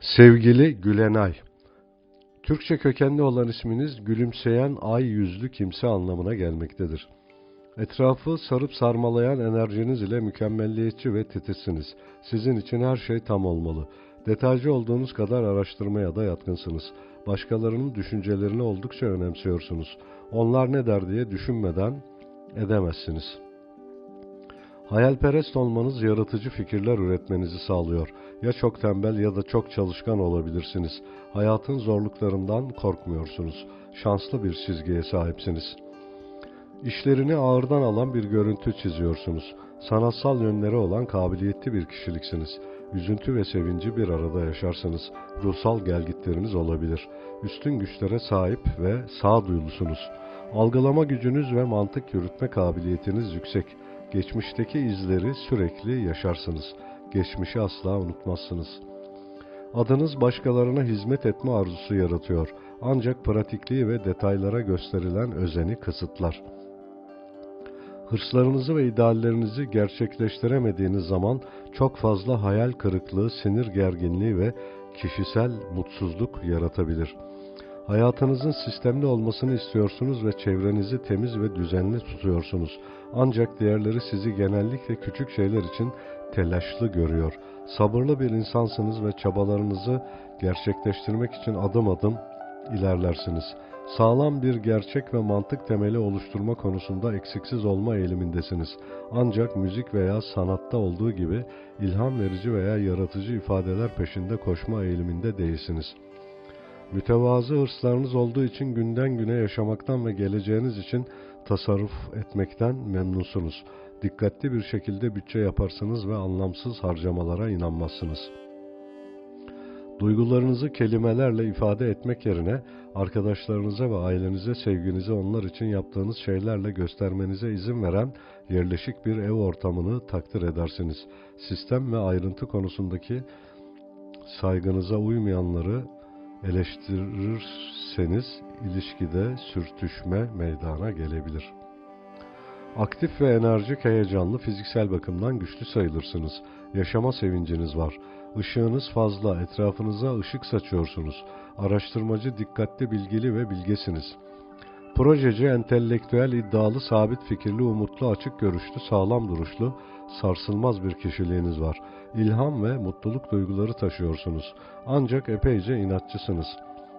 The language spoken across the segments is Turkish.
Sevgili Gülenay, Türkçe kökenli olan isminiz gülümseyen ay yüzlü kimse anlamına gelmektedir. Etrafı sarıp sarmalayan enerjiniz ile mükemmelliyetçi ve titizsiniz. Sizin için her şey tam olmalı. Detaycı olduğunuz kadar araştırmaya da yatkınsınız. Başkalarının düşüncelerini oldukça önemsiyorsunuz. Onlar ne der diye düşünmeden edemezsiniz.'' Hayalperest olmanız yaratıcı fikirler üretmenizi sağlıyor. Ya çok tembel ya da çok çalışkan olabilirsiniz. Hayatın zorluklarından korkmuyorsunuz. Şanslı bir çizgiye sahipsiniz. İşlerini ağırdan alan bir görüntü çiziyorsunuz. Sanatsal yönleri olan kabiliyetli bir kişiliksiniz. Üzüntü ve sevinci bir arada yaşarsınız. Ruhsal gelgitleriniz olabilir. Üstün güçlere sahip ve sağduyulusunuz. Algılama gücünüz ve mantık yürütme kabiliyetiniz yüksek. Geçmişteki izleri sürekli yaşarsınız. Geçmişi asla unutmazsınız. Adınız başkalarına hizmet etme arzusu yaratıyor. Ancak pratikliği ve detaylara gösterilen özeni kısıtlar. Hırslarınızı ve ideallerinizi gerçekleştiremediğiniz zaman çok fazla hayal kırıklığı, sinir gerginliği ve kişisel mutsuzluk yaratabilir.'' Hayatınızın sistemli olmasını istiyorsunuz ve çevrenizi temiz ve düzenli tutuyorsunuz. Ancak diğerleri sizi genellikle küçük şeyler için telaşlı görüyor. Sabırlı bir insansınız ve çabalarınızı gerçekleştirmek için adım adım ilerlersiniz. Sağlam bir gerçek ve mantık temeli oluşturma konusunda eksiksiz olma eğilimindesiniz. Ancak müzik veya sanatta olduğu gibi ilham verici veya yaratıcı ifadeler peşinde koşma eğiliminde değilsiniz.'' Mütevazı hırslarınız olduğu için günden güne yaşamaktan ve geleceğiniz için tasarruf etmekten memnunsunuz. Dikkatli bir şekilde bütçe yaparsınız ve anlamsız harcamalara inanmazsınız. Duygularınızı kelimelerle ifade etmek yerine arkadaşlarınıza ve ailenize sevginizi onlar için yaptığınız şeylerle göstermenize izin veren yerleşik bir ev ortamını takdir edersiniz. Sistem ve ayrıntı konusundaki saygınıza uymayanları eleştirirseniz ilişkide sürtüşme meydana gelebilir. Aktif ve enerjik, heyecanlı, fiziksel bakımdan güçlü sayılırsınız. Yaşama sevinciniz var. Işığınız fazla, etrafınıza ışık saçıyorsunuz. Araştırmacı, dikkatli, bilgili ve bilgesiniz. Projeci, entelektüel, iddialı, sabit fikirli, umutlu, açık görüşlü, sağlam duruşlu, sarsılmaz bir kişiliğiniz var. İlham ve mutluluk duyguları taşıyorsunuz. Ancak epeyce inatçısınız.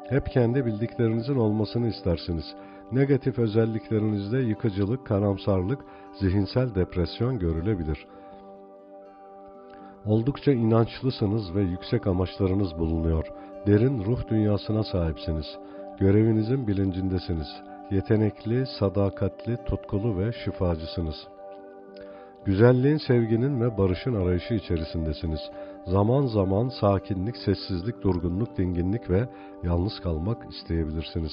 Hep kendi bildiklerinizin olmasını istersiniz. Negatif özelliklerinizde yıkıcılık, karamsarlık, zihinsel depresyon görülebilir. Oldukça inançlısınız ve yüksek amaçlarınız bulunuyor. Derin ruh dünyasına sahipsiniz. Görevinizin bilincindesiniz. Yetenekli, sadakatli, tutkulu ve şifacısınız.'' Güzelliğin, sevginin ve barışın arayışı içerisindesiniz. Zaman zaman sakinlik, sessizlik, durgunluk, dinginlik ve yalnız kalmak isteyebilirsiniz.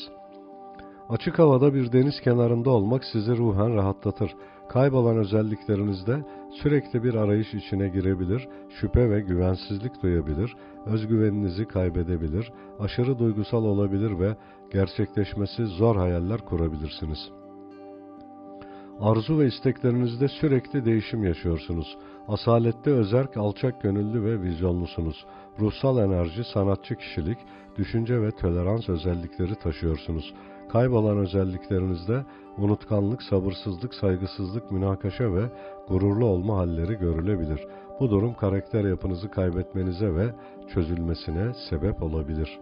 Açık havada bir deniz kenarında olmak sizi ruhen rahatlatır. Kaybolan özelliklerinizde sürekli bir arayış içine girebilir, şüphe ve güvensizlik duyabilir, özgüveninizi kaybedebilir, aşırı duygusal olabilir ve gerçekleşmesi zor hayaller kurabilirsiniz.'' Arzu ve isteklerinizde sürekli değişim yaşıyorsunuz. Asalette özerk, alçak gönüllü ve vizyonlusunuz. Ruhsal enerji, sanatçı kişilik, düşünce ve tolerans özellikleri taşıyorsunuz. Kaybolan özelliklerinizde unutkanlık, sabırsızlık, saygısızlık, münakaşa ve gururlu olma halleri görülebilir. Bu durum karakter yapınızı kaybetmenize ve çözülmesine sebep olabilir.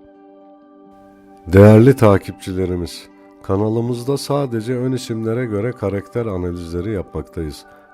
Değerli takipçilerimiz, Kanalımızda sadece ön isimlere göre karakter analizleri yapmaktayız.